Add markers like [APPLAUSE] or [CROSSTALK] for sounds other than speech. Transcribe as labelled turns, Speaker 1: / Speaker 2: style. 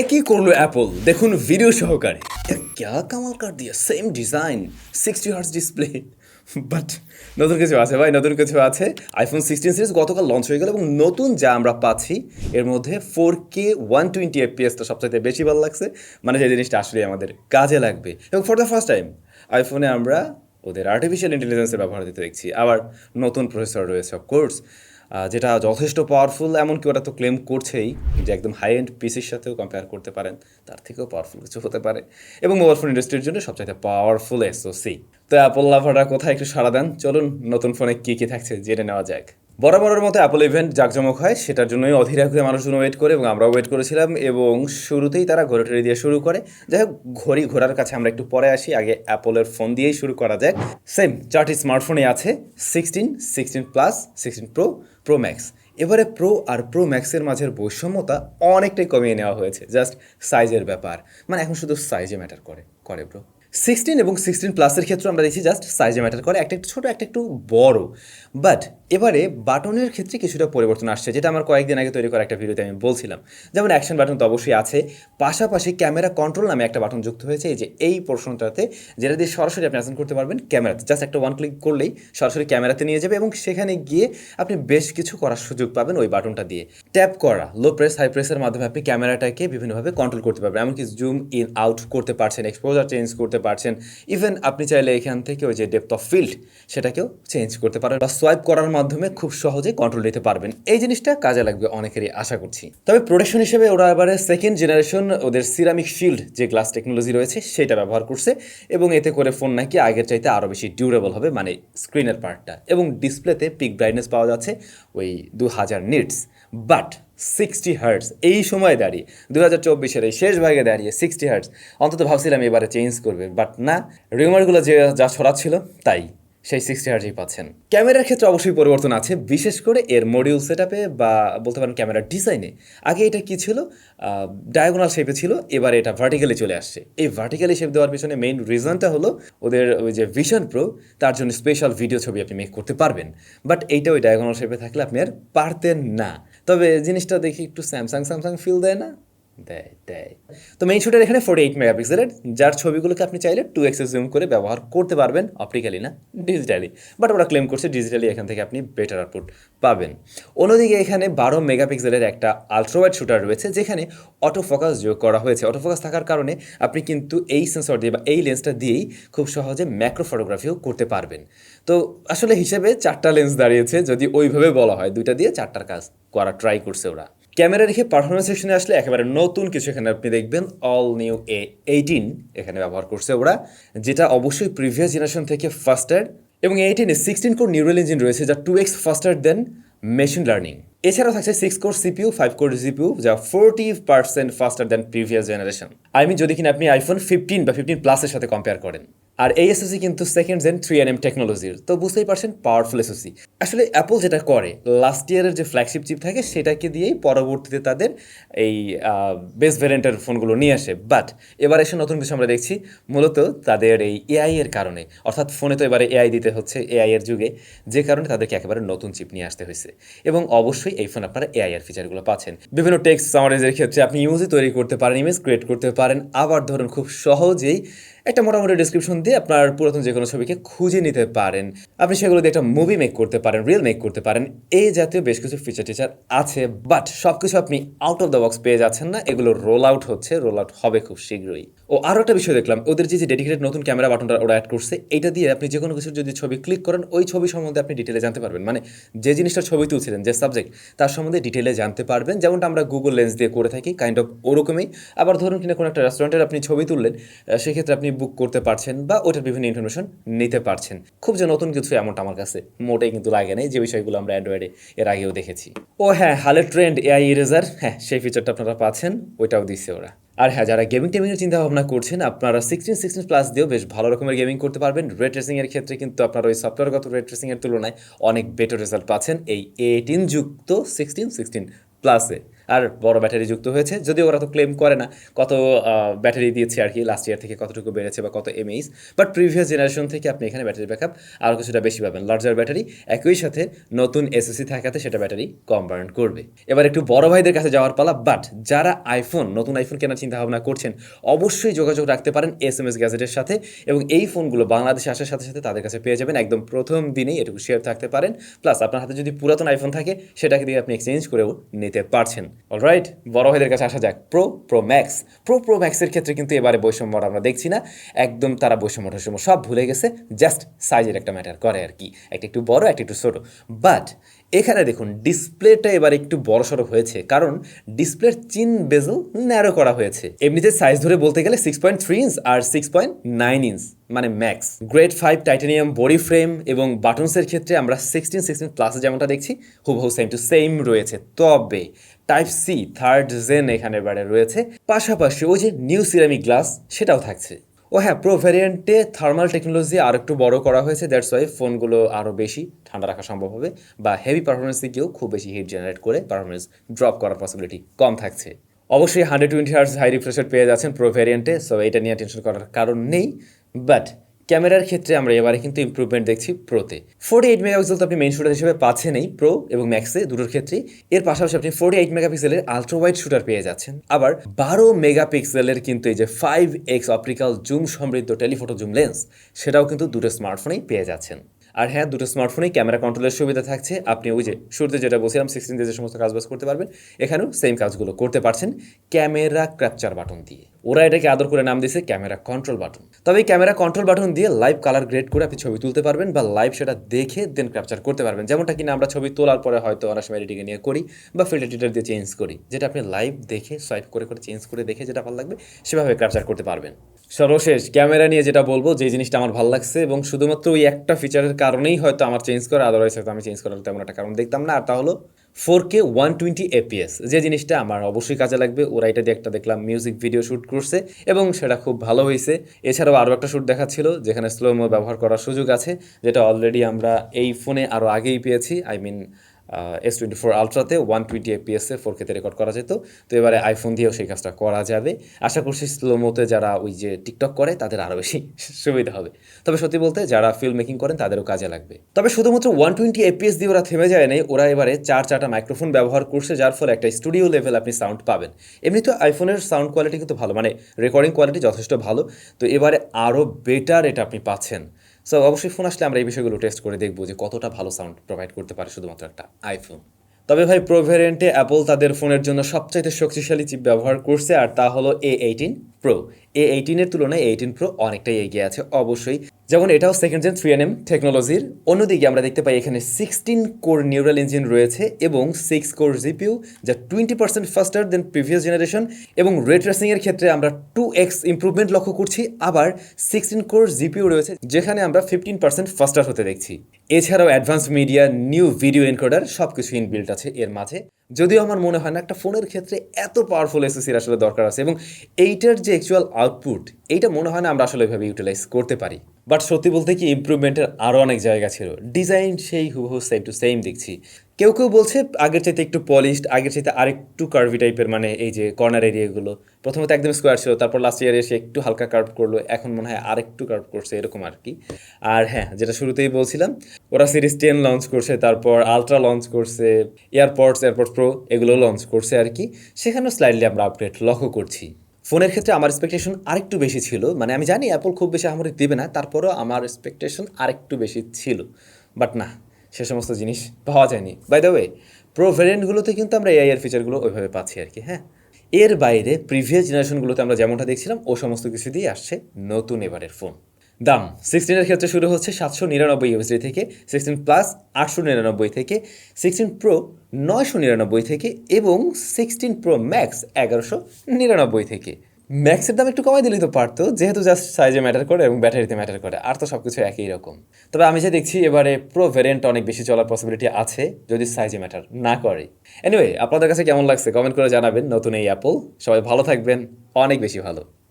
Speaker 1: একই করল অ্যাপল দেখুন ভিডিও সহকারে। এ ক্যা কামাল কার দিয়া? Same design sixty hertz display but নতুন কিছু আছে ভাই, নতুন কিছু আছে। আইফোন সিক্সটিন সিরিজ গতকাল লঞ্চ হয়ে গেল এবং নতুন যা আমরা পাচ্ছি, এর মধ্যে ফোর কে ওয়ান টোয়েন্টি এফপিএসটা সবচাইতে বেশি ভালো লাগছে। মানে যে জিনিসটা আসলে আমাদের কাজে লাগবে। এবং ফর দ্য ফার্স্ট টাইম আইফোনে আমরা ওদের আর্টিফিশিয়াল ইন্টেলিজেন্সের ব্যবহার দিতে দেখছি। আবার নতুন প্রসেসর রয়েছে অফকোর্স যেটা যথেষ্ট পাওয়ারফুল এমনকি ওটা তো ক্লেম করছেই যে একদম হাই এন্ড পিসির সাথেও কম্পেয়ার করতে পারেন। তার থেকেও পাওয়ারফুল কিছু হতে পারে। এবং মোবাইল ফোন ইন্ডাস্ট্রির জন্য সবচাইতে পাওয়ারফুল এসওসি তো অ্যাপল লাভাররা কোথায় একটু সাড়া দেন? চলুন নতুন ফোনে কী কী থাকছে জেনে নেওয়া যাক। বরাবরের মতো অ্যাপল ইভেন্ট জাকজমক হয়, সেটার জন্যই অধীর আগ্রহে মানুষজন ওয়েট করে এবং আমরাও ওয়েট করেছিলাম এবং শুরুতেই তারা ঘোরে টেরে দিয়ে শুরু করে। যাই হোক, ঘড়ি ঘোরার কাছে আমরা একটু পরে আসি, আগে অ্যাপলের ফোন দিয়েই শুরু করা যাক। সেম চারটি স্মার্টফোনে আছে sixteen sixteen plus sixteen pro pro max এবারে প্রো আর প্রো ম্যাক্সের মাঝের বৈষম্যতা অনেকটাই কমিয়ে নেওয়া হয়েছে জাস্ট সাইজের ব্যাপার। মানে এখন শুধু সাইজে ম্যাটার করে করে ব্রো সিক্সটিন এবং সিক্সটিন প্লাসের ক্ষেত্রে আমরা দেখছি জাস্ট সাইজে ম্যাটার করে, একটু ছোটো, একটা একটু বড়। বাট এবারে বাটনের ক্ষেত্রে কিছুটা পরিবর্তন আসছে, যেটা আমার কয়েকদিন আগে তৈরি করা একটা ভিডিওতে আমি বলছিলাম। যেমন অ্যাকশন বাটন তো অবশ্যই আছে, পাশাপাশি ক্যামেরা কন্ট্রোল নামে একটা বাটন যুক্ত হয়েছে, এই যে এই পোর্শনটাতে, যেটা দিয়ে সরাসরি আপনি অ্যাসেন্ট করতে পারবেন ক্যামেরাতে জাস্ট একটা ওয়ান ক্লিক করলেই সরাসরি ক্যামেরাতে নিয়ে যাবে এবং সেখানে গিয়ে আপনি বেশ কিছু করার সুযোগ পাবেন ওই বাটনটা দিয়ে। ট্যাপ করা লো প্রেস হাই প্রেসের মাধ্যমে আপনি ক্যামেরাটাকে বিভিন্নভাবে কন্ট্রোল করতে পারবেন, এমনকি জুম ইন আউট করতে পারছেন এক্সপোজার চেঞ্জ করতে পারছেন। ইভেন আপনি চাইলে এখান থেকে ওই যে ডেপথ অফ ফিল্ড সেটাকেও চেঞ্জ করতে পারেন বা সোয়াইপ করার মাধ্যমে খুব সহজে কন্ট্রোল নিতে পারবেন। এই জিনিসটা কাজে লাগবে অনেকেরই, আশা করছি। তবে প্রোটেকশন হিসেবে ওরা এবারে সেকেন্ড জেনারেশন ওদের সিরামিক শিল্ড যে গ্লাস টেকনোলজি রয়েছে, সেটা ব্যবহার করছে এবং এতে করে ফোন নাকি আগের চাইতে আরও বেশি ডিউরেবল হবে মানে স্ক্রিনের পার্টটা এবং ডিসপ্লেতে পিক ব্রাইটনেস পাওয়া যাচ্ছে ওই দু হাজার নিটস বাট সিক্সটি হার্টস এই সময় দাঁড়িয়ে দু হাজার চব্বিশের এই শেষ ভাগে দাঁড়িয়ে সিক্সটি হার্টস অন্তত ভাবছিলাম এবারে চেঞ্জ করবে বাট না। রিউমারগুলো যে যা ছড়াচ্ছিল, তাই। সেই সিক্সটি হার্টসই পাচ্ছেন। ক্যামেরার ক্ষেত্রে অবশ্যই পরিবর্তন আছে, বিশেষ করে এর মডিউল সেট আপে বা বলতে পারেন ক্যামেরার ডিজাইনে আগে এটা কি ছিল? ডায়াগোনাল শেপে ছিল, এবার এটা ভার্টিক্যালি চলে আসছে। এই ভার্টিক্যালি শেপ দেওয়ার পিছনে মেইন রিজনটা হলো ওদের ওই যে ভিশন প্রো তার জন্য স্পেশাল ভিডিও ছবি আপনি মেক করতে পারবেন। বাট এইটা ওই ডায়াগোনাল শেপে থাকলে আপনি আর পারতেন না। তবে জিনিসটা দেখি একটু স্যামসাং স্যামসাং ফিল দেয় না? দেয় দেয়। তো মেইন শুটের এখানে ফোর্টি এইট মেগাপিক্সেলের যার ছবিগুলোকে আপনি চাইলে টু এক্সেস জুম করে ব্যবহার করতে পারবেন অপটিক্যালি না ডিজিটালি বাট ওরা ক্লেম করছে ডিজিটালি এখান থেকে আপনি বেটার আউটপুট পাবেন। অন্যদিকে এখানে বারো মেগাপিক্সেলের একটা আলট্রাওয়াইড শুটার রয়েছে, যেখানে অটো ফোকাস যোগ করা হয়েছে। অটো ফোকাস থাকার কারণে আপনি কিন্তু এই সেন্সর দিয়ে বা এই লেন্সটা দিয়েই খুব সহজে ম্যাক্রো ফটোগ্রাফিও করতে পারবেন। তো আসলে হিসেবে চারটা লেন্স দাঁড়িয়েছে, যদি ওইভাবে বলা হয়, দুইটা দিয়ে চারটার কাজ করা ট্রাই করছে ওরা। ক্যামেরা রেখে পারফরমেন্স সেকশনে আসলে একেবারে নতুন কিছু এখানে আপনি দেখবেন। অল নিউ এ এইটিন এখানে ব্যবহার করছে ওরা, যেটা অবশ্যই প্রিভিয়াস জেনারেশন থেকে ফাস্টার এবং এইটিনে সিক্সটিন কোর নিউরাল ইঞ্জিন রয়েছে, যা two X faster than machine learning এছাড়াও থাকছে six core CPU five core GPU যা forty percent faster than previous generation I mean যদি কিনা আপনি আইফোন ফিফটিন বা ফিফটিন প্লাসের সাথে কম্পেয়ার করেন। আর এই এসওসি কিন্তু second gen three N M টেকনোলজির তো বুঝতেই পারছেন পাওয়ারফুল এসওসি আসলে অ্যাপল যেটা করে লাস্ট ইয়ারের যে ফ্ল্যাগশিপ চিপ থাকে, সেটাকে দিয়েই পরবর্তীতে তাদের এই বেস্ট ভ্যারিয়েন্টের ফোনগুলো নিয়ে আসে। বাট এবার এসে নতুন কিছু আমরা দেখছি, মূলত তাদের এই এআই এর কারণে। অর্থাৎ ফোনে তো এবারে এআই দিতে হচ্ছে এআই এর যুগে, যে কারণে তাদেরকে একেবারে নতুন চিপ নিয়ে আসতে হয়েছে। এবং অবশ্যই এই ফোন আপনারা এআই এর ফিচারগুলো পাচ্ছেন। বিভিন্ন টেক্সট সামারাইজের ক্ষেত্রে আপনি ইউজই তৈরি করতে পারেন ইমেজ ক্রিয়েট করতে পারেন। আবার ধরুন, খুব সহজেই একটা মোটামুটি ডিসক্রিপশন দিয়ে আপনার পুরাতন যে কোনো ছবিকে খুঁজে নিতে পারেন। আপনি সেগুলো দিয়ে একটা মুভি মেক করতে পারেন রিল মেক করতে পারেন। এই জাতীয় বেশ কিছু ফিচার টিচার আছে বাট সব কিছু আপনি আউট অফ দ্য বক্স পেয়ে যাচ্ছেন না। এগুলো রোল আউট হচ্ছে রোল আউট হবে খুব শীঘ্রই। ও আরও একটা বিষয় দেখলাম, ওদের যে ডেডিকেটেড নতুন ক্যামেরা বাটনটা ওরা অ্যাড করছে এটা দিয়ে আপনি যে কোনো কিছু যদি ছবি ক্লিক করেন, ওই ছবি সম্বন্ধে আপনি ডিটেলে জানতে পারবেন। মানে যে জিনিসটা ছবি তুলছিলেন, যে সাবজেক্ট তার সম্বন্ধে ডিটেলে জানতে পারবেন। যেমনটা আমরা গুগল লেন্স দিয়ে করে থাকি কাইন্ড অফ ওরকমই। আবার ধরুন কিনা কোনো একটা রেস্টুরেন্টের আপনি ছবি তুললেন সেক্ষেত্রে আপনি বুক করতে পারছেন বা ওটার বিভিন্ন ইনফরমেশন নিতে পারছেন। খুব যে নতুন কিছু এমনটা আমার কাছে মোটেই কিন্তু লাগে নাই, যে বিষয়গুলো আমরা অ্যান্ড্রয়েডে এর আগেও দেখেছি। ও হ্যাঁ হালের ট্রেন্ড এআই ইরেজার হ্যাঁ সেই ফিচারটা আপনারা পাচ্ছেন, ওইটাও দিচ্ছে ওরা। আর হ্যাঁ যারা গেমিং টেমিংয়ের চিন্তা ভাবনা করছেন, আপনারা সিক্সটিন সিক্সটিন প্লাস দিয়েও বেশ ভালো রকমের গেমিং করতে পারবেন। রেড ট্রেসিংয়ের ক্ষেত্রে কিন্তু আপনারা ওই সফটওয়্যারগত রেড ট্রেসিংয়ের তুলনায় অনেক বেটার রেজাল্ট পাচ্ছেন এই এইটিন যুক্ত সিক্সটিন সিক্সটিন প্লাসে আর বড় ব্যাটারি যুক্ত হয়েছে। যদিও ওরা তো ক্লেম করে না কত ব্যাটারি দিয়েছে আর কি লাস্ট ইয়ার থেকে কতটুকু বেড়েছে বা কত এমএইচ বাট প্রিভিয়াস জেনারেশন থেকে আপনি এখানে ব্যাটারি ব্যাকআপ আরও কিছুটা বেশি পাবেন। লার্জার ব্যাটারি একই সাথে নতুন এসএসসি থাকাতে সেটা ব্যাটারি কম বার্ন করবে। এবার একটু বড় ভাইদের কাছে যাওয়ার পালা বাট যারা আইফোন নতুন আইফোন কেনার চিন্তা ভাবনা করছেন, অবশ্যই যোগাযোগ রাখতে পারেন এস এম এস গ্যাজেটের সাথে এবং এই ফোনগুলো বাংলাদেশে আসার সাথে সাথে তাদের কাছে পেয়ে যাবেন। একদম প্রথম দিনেই এটুকু শেয়ার থাকতে পারেন। প্লাস আপনার হাতে যদি পুরাতন আইফোন থাকে, সেটাকে দিয়ে আপনি এক্সচেঞ্জ করেও নিতে পারছেন। অলরাইট বড় ভাইদের কাছে আসা যাক। Pro pro max pro pro ম্যাক্সের ক্ষেত্রে কিন্তু এবারে বৈষম্যটা আমরা দেখছি না। একদম তারা বৈষম্য, টৈষম্য সব ভুলে গেছে। জাস্ট সাইজের একটা ম্যাটার করে আর কি। একটা একটু বড়, একটা একটু ছোটো। বাট এখানে দেখুন, ডিসপ্লেটা এবার একটু বড় সড়ো হয়েছে, কারণ ডিসপ্লের চিন বেজল ন্যারো করা হয়েছে। এমনিতে সাইজ ধরে বলতে গেলে সিক্স পয়েন্ট থ্রি ইঞ্চ আর সিক্স পয়েন্ট নাইন ইঞ্চ মানে max grade five titanium body frame এবং বাটনসের ক্ষেত্রে আমরা সিক্সটিন সিক্সটিন প্লাসে যেমনটা দেখছি, হুবহু সেম টু সেম রয়েছে। তবে টাইপ সি থার্ড জেন এখানে এবারে রয়েছে। পাশাপাশি ওই যে নিউ সিরামিক গ্লাস সেটাও থাকছে। ও হ্যাঁ প্রো ভ্যারিয়েন্টে থার্মাল টেকনোলজি আর একটু বড় করা হয়েছে দ্যাটস ওয়াই ফোনগুলো আরও বেশি ঠান্ডা রাখা সম্ভব হবে বা হেভি পারফরমেন্স দিকেও খুব বেশি হিট জেনারেট করে পারফরমেন্স ড্রপ করার পসিবিলিটি কম থাকছে। অবশ্যই hundred twenty hertz high refresher পেয়ে যাচ্ছেন প্রো ভ্যারিয়েন্টে সো এটা নিয়ে টেনশন করার কারণ নেই বাট ক্যামেরার ক্ষেত্রে আমরা এবারে কিন্তু ইম্প্রুভমেন্ট দেখছি প্রোতে ফোর্টি এইট মেগাপিক্সেল তো আপনি মেন শুটার হিসেবে পাচ্ছেনই প্রো এবং ম্যাক্সে দুটোর ক্ষেত্রেই। এর পাশাপাশি আপনি ফোর্টি এইট মেগাপিক্সেলের আলট্রা ওয়াইড শুটার পেয়ে যাচ্ছেন। আবার বারো মেগাপিক্সেলের কিন্তু এই যে ফাইভ এক্স অপটিক্যাল জুম সমৃদ্ধ টেলিফোটো জুম লেন্স সেটাও কিন্তু দুটো স্মার্টফোনেই পেয়ে যাচ্ছেন। আর হ্যাঁ দুটো স্মার্টফোনেই ক্যামেরা কন্ট্রোলের সুবিধা থাকছে। আপনি ওই যে শুরুতে যেটা বলছিলাম সিক্সটিন যে সমস্ত কাজবাজ করতে পারবেন। এখানেও সেম কাজগুলো করতে পারছেন। ক্যামেরা ক্যাপচার বাটন দিয়ে। ওরা এটাকে আদর করে নাম দিয়েছে ক্যামেরা কন্ট্রোল বাটন তবে এই ক্যামেরা কন্ট্রোল বাটন দিয়ে লাইভ কালার গ্রেড করে আপনি ছবি তুলতে পারবেন বা লাইভ সেটা দেখে দেন ক্যাপচার করতে পারবেন। যেমনটা কিনা আমরা ছবি তোলার পরে হয়তো অনেক সময় এডিটিংয়ে নিয়ে করি বা ফিল্টার টিটার দিয়ে চেঞ্জ করি। যেটা আপনি লাইভ দেখে সোয়াইপ করে করে চেঞ্জ করে দেখে যেটা ভালো লাগবে, সেভাবে ক্যাপচার করতে পারবেন। সর্বশেষ, ক্যামেরা নিয়ে যেটা বলব, যে জিনিসটা আমার ভালো লাগছে এবং শুধুমাত্র ওই একটা ফিচারের কারণেই হয়তো আমার চেঞ্জ করা আদারওয়াইজ হয়তো আমি চেঞ্জ করার তেমন একটা কারণ দেখতাম না। আর তা হলো four K one twenty FPS যে জিনিসটা আমার অবশ্যই কাজে লাগবে। ওরা এটা দিয়ে একটা দেখলাম মিউজিক ভিডিও শ্যুট করছে এবং সেটা খুব ভালো হয়েছে। এছাড়াও আরও একটা শ্যুট দেখাচ্ছিল, যেখানে স্লোমো ব্যবহার করার সুযোগ আছে, যেটা অলরেডি আমরা এই ফোনে আরও আগেই পেয়েছি। I mean S twenty four আলট্রাতে one twenty এপিএসে ফোর কেতে রেকর্ড করা যেত। তো এবারে আইফোন দিয়েও সেই কাজটা করা যাবে। আশা করছি স্লোমোতে যারা ওই যে টিকটক করে, তাদের আরও বেশি [LAUGHS] সুবিধা হবে। তবে সত্যি বলতে যারা ফিল্ম মেকিং করেন, তাদেরও কাজে লাগবে। তবে শুধুমাত্র ওয়ান টোয়েন্টি এপিএস দিয়ে ওরা থেমে যায় নাই, ওরা এবারে চার চারটা মাইক্রোফোন ব্যবহার করছে, যার ফলে একটা স্টুডিও লেভেল আপনি সাউন্ড পাবেন। এমনি তো আইফোনের সাউন্ড কোয়ালিটি কিন্তু ভালো মানে রেকর্ডিং কোয়ালিটি যথেষ্ট ভালো। তো এবারে আরও বেটার এটা আপনি পাচ্ছেন। সো অবশ্যই ফোন আসলে আমরা এই বিষয়গুলো টেস্ট করে দেখব যে কতটা ভালো সাউন্ড প্রোভাইড করতে পারে শুধুমাত্র একটা আইফোন তবে ভাই প্রো ভ্যারিয়েন্টে অ্যাপল তাদের ফোনের জন্য সবচাইতে শক্তিশালী চিপ ব্যবহার করছে, আর তা হলো এ এইটিন প্রো এ এইটিনের তুলনায় এইটিন প্রো অনেকটাই এগিয়ে আছে, অবশ্যই। যেমন এটাও second gen three N M টেকনোলজির অন্যদিকে আমরা দেখতে পাই এখানে সিক্সটিন কোর নিউরাল ইঞ্জিন রয়েছে এবং সিক্স কোর জিপিউ যা twenty percent faster than previous generation এবং রে ট্রেসিংয়ের ক্ষেত্রে আমরা টু এক্স ইম্প্রুভমেন্ট লক্ষ্য করছি। আবার সিক্সটিন কোর জিপিউ রয়েছে যেখানে আমরা ফিফটিন পার্সেন্ট ফাস্টার হতে দেখছি। এছাড়াও advance media new video encoder সব কিছু ইনবিল্ট আছে এর মাঝে। যদিও আমার মনে হয় না একটা ফোনের ক্ষেত্রে এত পাওয়ারফুল এসএসির আসলে দরকার আছে এবং এইটার যে অ্যাকচুয়াল আউটপুট এইটা মনে হয় না আমরা আসলে ওইভাবে ইউটিলাইজ করতে পারি। বাট সত্যি বলতে কি ইমপ্রুভমেন্টের আরও অনেক জায়গা ছিল। ডিজাইন সেই হুবহু সেম টু সেম দেখছি। কেউ কেউ বলছে আগের চাইতে একটু পলিশড আগের চাইতে আরেকটু কার্ভি টাইপের মানে এই যে কর্নার এরিয়াগুলো প্রথমত একদম স্কোয়ার ছিল, তারপর লাস্ট ইয়ারে এসে একটু হালকা কার্ভ করল, এখন মনে হয় আরেকটু কার্ভ করছে, এরকম আর কি। আর হ্যাঁ যেটা শুরুতেই বলছিলাম, ওরা সিরিজ টেন লঞ্চ করছে, তারপর আলট্রা লঞ্চ করছে এয়ারপডস এয়ারপডস প্রো এগুলো লঞ্চ করছে আর কি। সেখানেও স্লাইডলি আমরা আপডেট লক্ষ্য করছি। ফোনের ক্ষেত্রে আমার এক্সপেকটেশন আরেকটু বেশি ছিল। মানে আমি জানি অ্যাপল খুব বেশি আমার দেবে না, তারপরও আমার এক্সপেকটেশন আরেকটু বেশি ছিল। বাট না, সে সমস্ত জিনিস পাওয়া যায়নি। বাই দ্য ওয়ে প্রো ভ্যারিয়েন্টগুলোতে কিন্তু আমরা এআই এর ফিচারগুলো ওইভাবে পাচ্ছি আর কি হ্যাঁ? এর বাইরে প্রিভিয়াস জেনারেশনগুলোতে আমরা যেমনটা দেখছিলাম, ও সমস্ত কিছু দিয়ে আসছে নতুন এবারের ফোন দাম সিক্সটিনের ক্ষেত্রে শুরু হচ্ছে সাতশো নিরানব্বই ইউএসডি থেকে সিক্সটিন প্লাস আটশো নিরানব্বই থেকে সিক্সটিন প্রো নয়শো নিরানব্বই থেকে এবং সিক্সটিন প্রো ম্যাক্স এগারোশো নিরানব্বই থেকে। ম্যাক্সের দাম একটু কমাই দিলেই তো পারতো, যেহেতু জাস্ট সাইজে ম্যাটার করে এবং ব্যাটারিতে ম্যাটার করে, আর তো সব কিছু একই রকম। তবে আমি যে দেখছি, এবারে প্রো ভ্যারিয়েন্ট অনেক বেশি চলার পসিবিলিটি আছে, যদি সাইজে ম্যাটার না করে। এনিওয়ে আপনাদের কাছে কেমন লাগছে? কমেন্ট করে জানাবেন, নতুন এই অ্যাপল সবাই ভালো থাকবেন, অনেক বেশি ভালো।